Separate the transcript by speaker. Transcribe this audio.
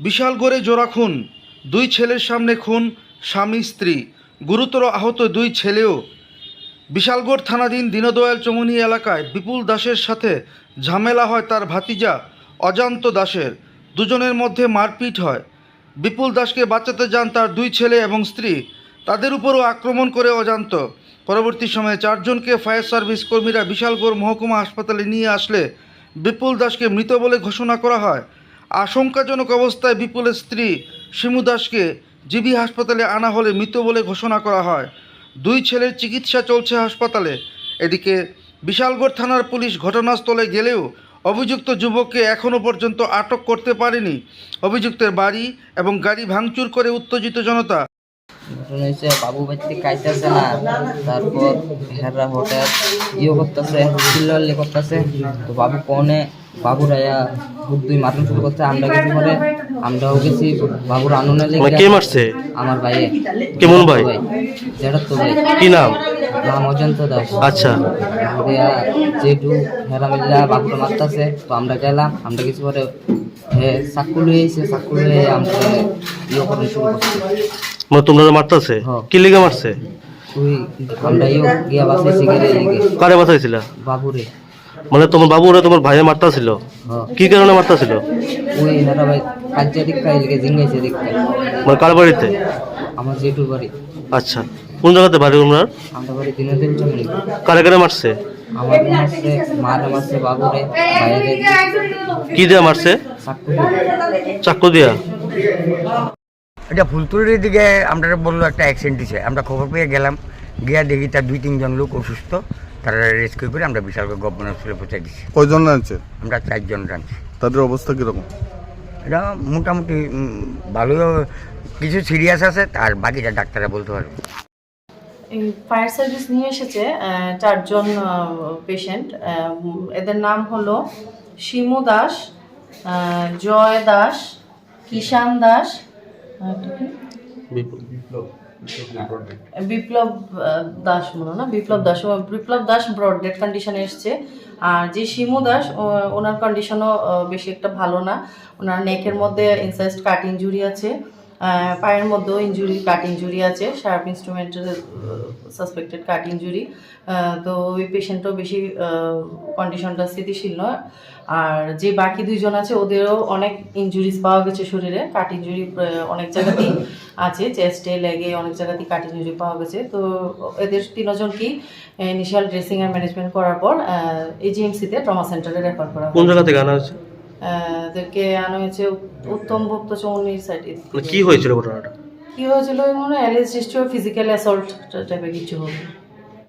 Speaker 1: বিশালগড়ে জোড়া খুন, দুই ছেলের সামনে খুন, স্বামী, স্ত্রী। গুরুতর আহত দুই ছেলেও বিশালগড় থানাধীন দীনদয়াল চমুনি এলাকায় বিপুল দাসের সাথে ঝামেলা হয় তার ভাতিজা অজান্ত দাসের। দুজনের মধ্যে মারপিট হয়। বিপুল দাসকে বাঁচাতে যান তার দুই ছেলে এবং স্ত্রী। তাদের উপরও আক্রমণ করে অজান্ত। পরবর্তী সময়ে চারজনকে ফায়ার সার্ভিস কর্মীরা বিশালগড় মহকুমা হাসপাতালে নিয়ে আসলে বিপুল দাসকে মৃত বলে ঘোষণা করা হয়। আশঙ্কাজনক অবস্থায় বিপুলের স্ত্রী শিমু দাসকে জিবি হাসপাতালে আনা হলে মৃত বলে ঘোষণা করা হয়। দুই ছেলের চিকিৎসা চলছে হাসপাতালে। এদিকে বিশালগড় থানার পুলিশ ঘটনাস্থলে গেলেও অভিযুক্ত যুবককে এখনও পর্যন্ত আটক করতে পারেনি। অভিযুক্তের বাড়ি এবং গাড়ি ভাঙচুর করে উত্তেজিত জনতা।
Speaker 2: ঘটনা হয়েছে, বাবু বাড়িতে খাইতেছে না, তারপর হেররা হোটেল ইয়ে করতেছে করতেছে। তো বাবু কনে বাবুর আয়া বুদ্ধি মারণ শুরু করছে আমরা কিছু করে আমরাও গেছি বাবুর আনন্দ
Speaker 3: মানে
Speaker 2: লেগে
Speaker 3: কে মারছে?
Speaker 2: আমার ভাই
Speaker 3: কেমন ভাই?
Speaker 2: যেটা তো ভাই।
Speaker 3: কি নাম?
Speaker 2: নাম অজন্ত দাস।
Speaker 3: আচ্ছা।
Speaker 2: দিয়া যেটু হেরা মিল্লা বাবুটা মারতাছে তো আমরা গেলাম আমরা কিছু করে হে চাকু লয়ে এসে চাকু লয়ে আমরা ইয়ে করে শুরু করছি।
Speaker 3: মানে তোমরা মারতেছে
Speaker 2: হ্যাঁ।
Speaker 3: কি লেগে মারছে?
Speaker 2: তুই আমরা ইয়ে গিয়া বাসাইছি গেলে এদিকে
Speaker 3: কারে বাঁচাইছিলা?
Speaker 2: বাবুরে।
Speaker 3: মানে তোমার বাবু ওরা তোমার ভাইয়ে মারতা
Speaker 2: ছিল?
Speaker 3: কি কারণে মারতাছিল
Speaker 2: ওই হেরা ভাই কাজে দীক্ষা এদিকে জিঙ্গাইছে দীক্ষা
Speaker 3: মানে কার বাড়িতে?
Speaker 2: আমার জেঠুর বাড়ি।
Speaker 3: আচ্ছা। কোন জায়গাতে বাড়ি তোমরা
Speaker 2: আমরা বাড়ি দিনের চমনি
Speaker 3: কারে কারে মারছে?
Speaker 2: আমার মারছে মারে মারছে বাবুরে বাইরে
Speaker 3: কি দিয়ে মারছে?
Speaker 2: চাকু
Speaker 3: চাকু দিয়া?
Speaker 4: এটা ফুলতুলির দিকে আমরা বলল একটা অ্যাক্সিডেন্ট দিছে আমরা খবর পেয়ে গেলাম। গিয়া দেখি তার দুই তিনজন লোক অসুস্থ। তারা রেস্কিউ করে আমরা বিশালগড় গভর্নমেন্ট হসপিটালে পৌঁছে দিচ্ছি
Speaker 5: কয়জন আছে
Speaker 4: আমরা চারজন রাঁধছি
Speaker 5: তাদের অবস্থা কীরকম?
Speaker 4: এটা মোটামুটি ভালো কিছু সিরিয়াস আছে আর বাকিটা ডাক্তাররা বলতে পারবে।
Speaker 6: এই ফায়ার সার্ভিস নিয়ে এসেছে চারজন পেশেন্ট এদের নাম হলো শিমু দাস জয় দাস কিষান দাস কি? বিপ্লব দাস মনে না, বিপ্লব দাস বিপ্লব দাস ব্রড ডেড কন্ডিশনে এসছে। আর যে শিমু দাস ওনার কন্ডিশনও বেশি একটা ভালো না। ওনার নেকের মধ্যে ইনসাইস্ট কাট ইঞ্জুরি আছে। পায়ের মধ্যেও ইঞ্জুরি কাট ইঞ্জুরি আছে শার্প ইনস্ট্রুমেন্টের সাসপেক্টেড কাট ইঞ্জুরি তো ওই পেশেন্টও বেশি কন্ডিশনটা স্থিতিশীল নয়। আর যে বাকি দুইজন আছে ওদেরও অনেক ইঞ্জুরিস পাওয়া গেছে শরীরে কাট ইঞ্জুরি অনেক জায়গাতেই আছে চেস্টে লেগে অনেক জায়গাতেই কাট ইঞ্জুরি পাওয়া গেছে। তো এদের তিনজনকেই ইনিশিয়াল ড্রেসিং অ্যান্ড ম্যানেজমেন্ট করার পর এজিএমসিতে ট্রমা সেন্টারে রেফার করা
Speaker 3: কোন জায়গা থেকে আনা হয়েছে?
Speaker 6: এদেরকে আনা হয়েছে উত্তম ভক্ত চৌনির সাইডে
Speaker 3: মানে কি হয়েছিল ঘটনাটা?
Speaker 6: কি হয়েছিল? মনে অ্যালিস ফিজিক্যাল অ্যাসল্ট টাইপের কিছু হবে।